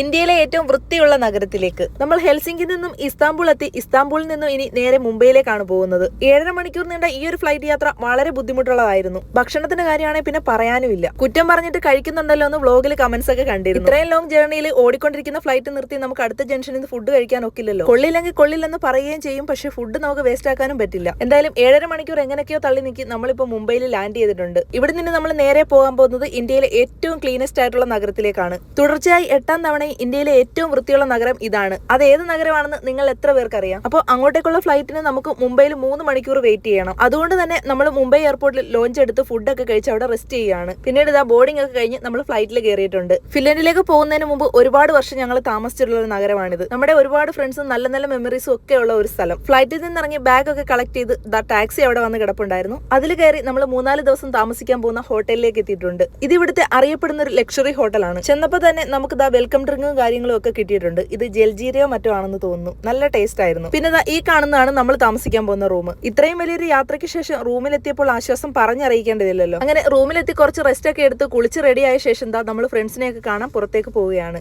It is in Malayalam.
ഇന്ത്യയിലെ ഏറ്റവും വൃത്തിയുള്ള നഗരത്തിലേക്ക്. നമ്മൾ ഹെൽസിംഗിൽ നിന്നും ഇസ്താംബുൾ എത്തി. ഇസ്താംബുളിൽ നിന്നും ഇനി നേരെ മുംബൈയിലേക്കാണ് പോകുന്നത്. ഏഴര മണിക്കൂർ നീണ്ട ഈ ഒരു ഫ്ലൈറ്റ് യാത്ര വളരെ ബുദ്ധിമുട്ടുള്ളതായിരുന്നു. ഭക്ഷണത്തിന്റെ കാര്യമാണെങ്കിൽ പിന്നെ പറയാനുമില്ല കുറ്റം പറഞ്ഞിട്ട് കഴിക്കുന്നുണ്ടല്ലോ എന്ന് വ്ലോഗിൽ കമന്റ്സ് ഒക്കെ കണ്ടിരുന്നു. ഇത്രയും ലോങ് ജേർണിയിൽ ഓടിക്കൊണ്ടിരിക്കുന്ന ഫ്ലൈറ്റ് നിർത്തി നമുക്ക് അടുത്ത ജംഗ്ഷനിൽ നിന്ന് ഫുഡ് കഴിക്കാൻ ഒക്കില്ലല്ലോ. കൊള്ളില്ലെങ്കിൽ കൊള്ളില്ലെന്ന് പറയുകയും ചെയ്യും. പക്ഷേ ഫുഡ് നമുക്ക് വേസ്റ്റ് ആക്കാനും പറ്റില്ല. എന്തായാലും ഏഴര മണിക്കൂർ എങ്ങനെയൊക്കെയോ തള്ളി നീക്കി നമ്മളിപ്പോൾ മുംബൈയിൽ ലാൻഡ് ചെയ്തിട്ടുണ്ട്. ഇവിടെ നിന്ന് നമ്മൾ നേരെ പോകാൻ പോകുന്നത് ഇന്ത്യയിലെ ഏറ്റവും ക്ലീനസ്റ്റ് ആയിട്ടുള്ള നഗരത്തിലേക്കാണ്. തുടർച്ചയായി എട്ടാം തവണ ഇന്ത്യയിലെ ഏറ്റവും വൃത്തിയുള്ള നഗരം ഇതാണ്. അത് ഏത് നഗരമാണെന്ന് നിങ്ങൾ എത്ര പേർക്ക് അറിയാം? അപ്പോൾ അങ്ങോട്ടേക്കുള്ള ഫ്ലൈറ്റിന് നമുക്ക് മുംബൈയിൽ മൂന്ന് മണിക്കൂർ വെയിറ്റ് ചെയ്യണം. അതുകൊണ്ട് തന്നെ നമ്മൾ മുംബൈ എയർപോർട്ടിൽ ലോഞ്ച് എടുത്ത് ഫുഡൊക്കെ കഴിച്ച് അവിടെ റെസ്റ്റ് ചെയ്യുകയാണ്. പിന്നീട് ഇതാ ബോർഡിംഗ് ഒക്കെ കഴിഞ്ഞ് നമ്മൾ ഫ്ലൈറ്റിൽ കയറിയിട്ടുണ്ട്. ഫിൻലൻഡിലേക്ക് പോകുന്നതിന് മുമ്പ് ഒരുപാട് വർഷം ഞങ്ങൾ താമസിച്ചിട്ടുള്ള ഒരു നഗരമാണിത്. നമ്മുടെ ഒരുപാട് ഫ്രണ്ട്സും നല്ല നല്ല മെമ്മറീസും ഒക്കെ ഉള്ള ഒരു സ്ഥലം. ഫ്ലൈറ്റിൽ നിന്ന് ഇറങ്ങി ബാഗ് ഒക്കെ കളക്ട് ചെയ്ത് ദ ടാക്സി അവിടെ വന്ന് കിടപ്പുണ്ടായിരുന്നു. അതിൽ കയറി നമ്മൾ മൂന്നാൽ ദിവസം താമസിക്കാൻ പോകുന്ന ഹോട്ടലിലേക്ക് എത്തിയിട്ടുണ്ട്. ഇത് ഇവിടുത്തെ അറിയപ്പെടുന്ന ഒരു ലക്ഷറി ഹോട്ടലാണ് ചെന്നപ്പോൾ തന്നെ നമുക്ക് ദ വെൽക്കം കാര്യങ്ങളും ഒക്കെ കിട്ടിയിട്ടുണ്ട്. ഇത് ജൽജീരയോ മറ്റോ ആണെന്ന് തോന്നുന്നു. നല്ല ടേസ്റ്റ് ആയിരുന്നു. പിന്നെ ഈ കാണുന്നതാണ് നമ്മൾ താമസിക്കാൻ പോകുന്ന റൂം ഇത്രയും വലിയൊരു യാത്രയ്ക്ക് ശേഷം റൂമിലെത്തിയപ്പോൾ ആശ്വാസം പറഞ്ഞറിയിക്കേണ്ടതില്ലല്ലോ. അങ്ങനെ റൂമിലെത്തി കുറച്ച് റെസ്റ്റ് ഒക്കെ എടുത്ത് കുളിച്ച് റെഡിയായ ശേഷം എന്താ നമ്മൾ ഫ്രണ്ട്സിനെയൊക്കെ കാണാൻ പുറത്തേക്ക് പോവുകയാണ്.